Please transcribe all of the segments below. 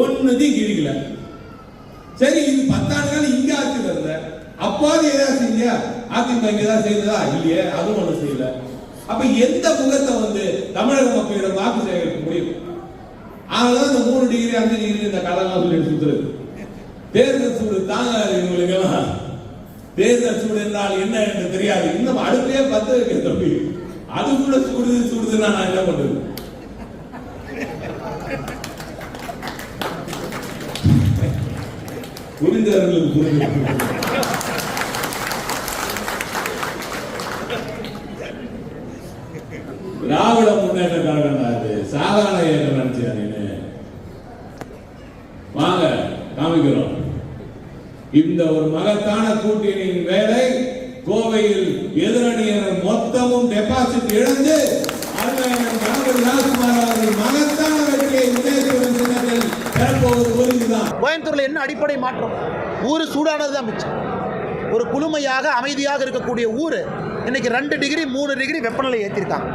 ஒன்னதையும் கிழிக்கல சரி இது காலம் இங்க ஆட்சி வரல அப்பாவது ஏதாவது செஞ்சியா அதிமுக இங்க ஏதாவது செய்ததா இல்லையே அதுவும் ஒண்ணு செய்யல. அப்ப எந்த முகத்தை வந்து தமிழக மக்களிடம் வாக்கு சேகரிக்க முடியும்? அதனால இந்த மூணு டிகிரி அஞ்சு டிகிரி இந்த கதைலாம் சொல்லி சுத்துறது. தேர்தல் சூடு தாங்காது இவங்களுக்கு எல்லாம் தேர்தல் சூடு என்றால் என்ன என்று தெரியாது. இன்னும் அடுப்பே பத்து வைக்க தம்பி. அது கூட சூடுது சூடுதுன்னா நான் என்ன பண்றது? புரிந்தவர்களுக்கு புரிந்து திராவிட முன்னேற்ற கழகம் தான் சாதாரண இயக்கம் நினைச்சியா வாங்க காமிக்கிறோம். இந்த ஒரு மகத்தான கூட்டணியின் வேலை கோவையில் எதிரணியினர் மொத்தமும் டெபாசிட் இழந்து அருமையான கணபதி ராஜ்குமார் அவர்கள் மகத்தான கோயம்புத்தூரில் என்ன அடிப்படை மாற்றம்? ஊர் சூடானது தான் மிச்சம். ஒரு குளுமையாக அமைதியாக இருக்கக்கூடிய ஊர் இன்னைக்கு ரெண்டு டிகிரி மூணு டிகிரி வெப்பநிலை ஏற்றிருக்காங்க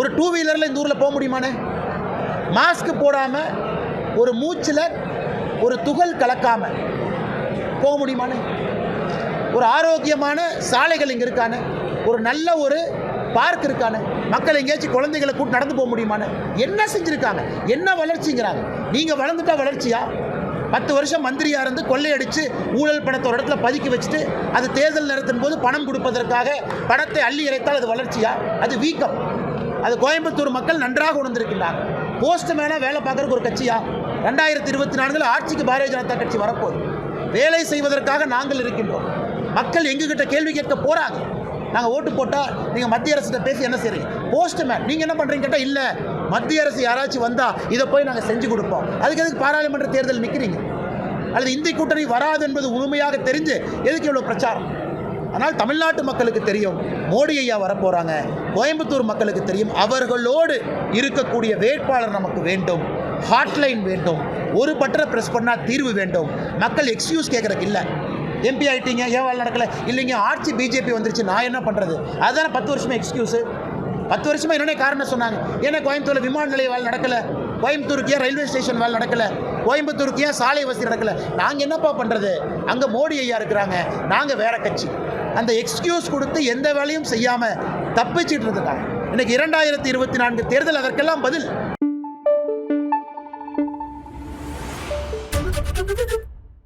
ஒரு டூ வீலரில் இந்த ஊரில் போக முடியுமானே? மாஸ்க் போடாமல் ஒரு மூச்சில் ஒரு துகள் கலக்காமல் போக முடியுமானே? ஒரு ஆரோக்கியமான சாலைகள் இங்கே இருக்கானே? ஒரு நல்ல ஒரு பார்க் இருக்கானே? மக்கள் எங்கேயாச்சும் குழந்தைகளை கூட்டு நடந்து போக முடியுமான்னு என்ன செஞ்சுருக்காங்க? என்ன வளர்ச்சிங்கிறாங்க? நீங்கள் வளர்ந்துட்டா வளர்ச்சியா? பத்து வருஷம் மந்திரியாக இருந்து கொள்ளையடிச்சு ஊழல் பணத்தை ஒரு இடத்துல பதுக்கி வச்சுட்டு அது தேர்தல் நடத்தும் போது பணம் கொடுப்பதற்காக பணத்தை அள்ளி இறைத்தால் அது வளர்ச்சியா? அது வீக்கம். அது கோயம்புத்தூர் மக்கள் நன்றாக உணர்ந்திருக்கின்றார் போஸ்ட் மேலே வேலை பார்க்கறதுக்கு ஒரு கட்சியா? ரெண்டாயிரத்தி இருபத்தி நான்கில் ஆட்சிக்கு பாரதிய ஜனதா கட்சி வரப்போகுது. வேலை செய்வதற்காக நாங்கள் இருக்கின்றோம். மக்கள் எங்ககிட்ட கேள்வி கேட்க போகிறாங்க நாங்கள் ஓட்டு போட்டால் நீங்கள் மத்திய அரசிட்ட பேசி என்ன செய்கிறீங்க போஸ்ட்மேன் நீங்கள் என்ன பண்ணுறீங்க கேட்டால் இல்லை. மத்திய அரசு யாராச்சும் வந்தால் இதை போய் நாங்கள் செஞ்சு கொடுப்போம். அதுக்கு எதுக்கு பாராளுமன்ற தேர்தல் நிற்கிறீங்க அல்லது இந்தி கூட்டணி வராது என்பது உண்மையாக தெரிஞ்சு எதுக்கு இவ்வளோ பிரச்சாரம்? ஆனால் தமிழ்நாட்டு மக்களுக்கு தெரியும் மோடி ஐயா வரப்போகிறாங்க கோயம்புத்தூர் மக்களுக்கு தெரியும் அவர்களோடு இருக்கக்கூடிய வேட்பாளர் நமக்கு வேண்டும். ஹாட்லைன் வேண்டும். ஒரு பட்டரை ப்ரெஸ் பண்ணால் தீர்வு வேண்டும். மக்கள் எக்ஸ்கியூஸ் கேட்குறதுக்கு இல்லை. எம்பி ஆகிட்டீங்க ஏன் நடக்கலை நடக்கல? இல்லைங்க ஆட்சி பிஜேபி வந்துருச்சு நான் என்ன பண்ணுறது அதுதானே பத்து வருஷமாக எக்ஸ்கியூஸு பத்து வருஷமாக என்னென்ன காரணம் சொன்னாங்க. ஏன்னா கோயம்புத்தூரில் விமான நிலைய வேலை நடக்கலை. கோயம்புத்தூருக்கே ரயில்வே ஸ்டேஷன் வேலை நடக்கலை. கோயம்புத்தூருக்கே சாலை வசதி நடக்கல. நாங்கள் என்னப்பா பண்ணுறது அங்கே மோடி ஐயா இருக்கிறாங்க. நாங்கள் வேற கட்சி. அந்த எக்ஸ்கியூஸ் கொடுத்து எந்த வேலையும் செய்யாமல் தப்பிச்சிட்டு இருந்துட்டாங்க. இன்னைக்கு இரண்டாயிரத்தி இருபத்தி நான்கு தேர்தல் அதற்கெல்லாம் பதில்.